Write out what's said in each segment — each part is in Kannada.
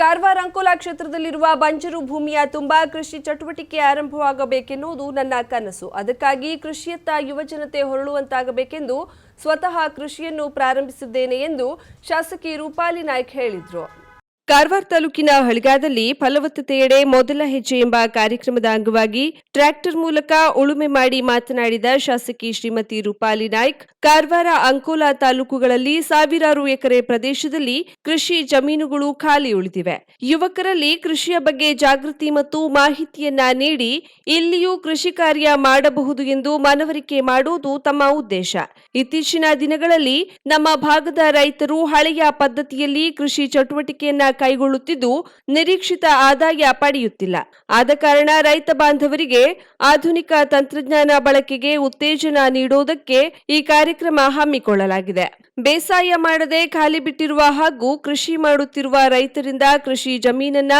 ಕಾರವಾರ ಅಂಕೋಲಾ ಕ್ಷೇತ್ರದಲ್ಲಿರುವ ಬಂಜರು ಭೂಮಿಯ ತುಂಬಾ ಕೃಷಿ ಚಟುವಟಿಕೆ ಆರಂಭವಾಗಬೇಕೆನ್ನುವುದು ನನ್ನ ಕನಸು. ಅದಕ್ಕಾಗಿ ಕೃಷಿಯತ್ತ ಯುವಜನತೆ ಹೊರಳುವಂತಾಗಬೇಕೆಂದು ಸ್ವತಃ ಕೃಷಿಯನ್ನು ಪ್ರಾರಂಭಿಸಿದ್ದೇನೆ ಎಂದು ಶಾಸಕಿ ರೂಪಾಲಿ ನಾಯ್ಕ್ ಹೇಳಿದರು. ಕಾರವಾರ ತಾಲೂಕಿನ ಹಳಿಗಾದಲ್ಲಿ ಫಲವತ್ತತೆಯೆಡೆ ಮೊದಲ ಹೆಜ್ಜೆ ಎಂಬ ಕಾರ್ಯಕ್ರಮದ ಅಂಗವಾಗಿ ಟ್ರ್ಯಾಕ್ಟರ್ ಮೂಲಕ ಉಳುಮೆ ಮಾಡಿ ಮಾತನಾಡಿದ ಶಾಸಕಿ ಶ್ರೀಮತಿ ರೂಪಾಲಿ ನಾಯ್ಕ್, ಕಾರವಾರ ಅಂಕೋಲಾ ತಾಲೂಕುಗಳಲ್ಲಿ ಸಾವಿರಾರು ಎಕರೆ ಪ್ರದೇಶದಲ್ಲಿ ಕೃಷಿ ಜಮೀನುಗಳು ಖಾಲಿ ಉಳಿದಿವೆ. ಯುವಕರಲ್ಲಿ ಕೃಷಿಯ ಬಗ್ಗೆ ಜಾಗೃತಿ ಮತ್ತು ಮಾಹಿತಿಯನ್ನ ನೀಡಿ ಇಲ್ಲಿಯೂ ಕೃಷಿ ಕಾರ್ಯ ಮಾಡಬಹುದು ಎಂದು ಮನವರಿಕೆ ಮಾಡುವುದು ತಮ್ಮ ಉದ್ದೇಶ. ಇತ್ತೀಚಿನ ದಿನಗಳಲ್ಲಿ ನಮ್ಮ ಭಾಗದ ರೈತರು ಹಳೆಯ ಪದ್ಧತಿಯಲ್ಲಿ ಕೃಷಿ ಚಟುವಟಿಕೆಯನ್ನ ಕೈಗೊಳ್ಳುತ್ತಿದ್ದು ನಿರೀಕ್ಷಿತ ಆದಾಯ ಪಡೆಯುತ್ತಿಲ್ಲ. ಆದ ಕಾರಣ ರೈತ ಬಾಂಧವರಿಗೆ ಆಧುನಿಕ ತಂತ್ರಜ್ಞಾನ ಬಳಕೆಗೆ ಉತ್ತೇಜನ ನೀಡುವುದಕ್ಕೆ ಈ ಕಾರ್ಯಕ್ರಮ ಹಮ್ಮಿಕೊಳ್ಳಲಾಗಿದೆ. ಬೇಸಾಯ ಮಾಡದೆ ಖಾಲಿ ಬಿಟ್ಟಿರುವ ಹಾಗೂ ಕೃಷಿ ಮಾಡುತ್ತಿರುವ ರೈತರಿಂದ ಕೃಷಿ ಜಮೀನನ್ನ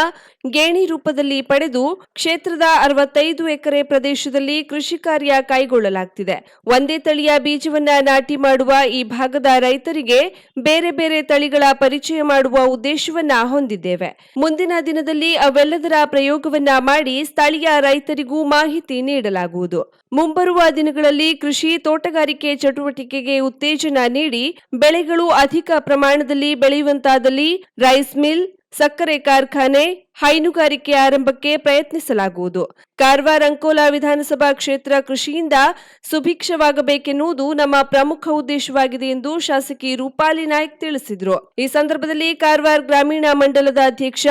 ಗೇಣಿ ರೂಪದಲ್ಲಿ ಪಡೆದು ಕ್ಷೇತ್ರದ ಅರವತ್ತೈದು ಎಕರೆ ಪ್ರದೇಶದಲ್ಲಿ ಕೃಷಿ ಕಾರ್ಯ ಕೈಗೊಳ್ಳಲಾಗ್ತಿದೆ. ಒಂದೇ ತಳಿಯ ಬೀಜವನ್ನ ನಾಟಿ ಮಾಡುವ ಈ ಭಾಗದ ರೈತರಿಗೆ ಬೇರೆ ಬೇರೆ ತಳಿಗಳ ಪರಿಚಯ ಮಾಡುವ ಉದ್ದೇಶವನ್ನ ಹೊಂದಿದ್ದೇವೆ. ಮುಂದಿನ ದಿನದಲ್ಲಿ ಅವೆಲ್ಲದರ ಪ್ರಯೋಗವನ್ನ ಮಾಡಿ ಸ್ಥಳೀಯ ರೈತರಿಗೂ ಮಾಹಿತಿ ನೀಡಲಾಗುವುದು. ಮುಂಬರುವ ದಿನಗಳಲ್ಲಿ ಕೃಷಿ ತೋಟಗಾರಿಕೆ ಚಟುವಟಿಕೆಗೆ ಉತ್ತೇಜನ ನೀಡಿ ಬೆಳೆಗಳು ಅಧಿಕ ಪ್ರಮಾಣದಲ್ಲಿ ಬೆಳೆಯುವಂತಾದಲ್ಲಿ ರೈಸ್ ಮಿಲ್ ಸಕ್ಕರೆ ಕಾರ್ಖಾನೆ ಹೈನುಗಾರಿಕೆ ಆರಂಭಕ್ಕೆ ಪ್ರಯತ್ನಿಸಲಾಗುವುದು. ಕಾರವಾರ ಅಂಕೋಲಾ ವಿಧಾನಸಭಾ ಕ್ಷೇತ್ರ ಕೃಷಿಯಿಂದ ಸುಭಿಕ್ಷವಾಗಬೇಕೆನ್ನುವುದು ನಮ್ಮ ಪ್ರಮುಖ ಉದ್ದೇಶವಾಗಿದೆ ಎಂದು ಶಾಸಕಿ ರೂಪಾಲಿ ನಾಯ್ಕ್ ತಿಳಿಸಿದರು. ಈ ಸಂದರ್ಭದಲ್ಲಿ ಕಾರವಾರ ಗ್ರಾಮೀಣ ಮಂಡಲದ ಅಧ್ಯಕ್ಷ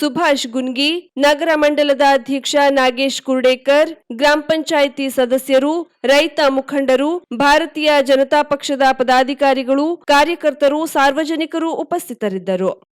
ಸುಭಾಷ್ ಗುನ್ಗಿ, ನಗರ ಮಂಡಲದ ಅಧ್ಯಕ್ಷ ನಾಗೇಶ್ ಕುರ್ಡೇಕರ್, ಗ್ರಾಮ ಪಂಚಾಯಿತಿ ಸದಸ್ಯರು, ರೈತ ಮುಖಂಡರು, ಭಾರತೀಯ ಜನತಾ ಪಕ್ಷದ ಪದಾಧಿಕಾರಿಗಳು, ಕಾರ್ಯಕರ್ತರು, ಸಾರ್ವಜನಿಕರು ಉಪಸ್ಥಿತರಿದ್ದರು.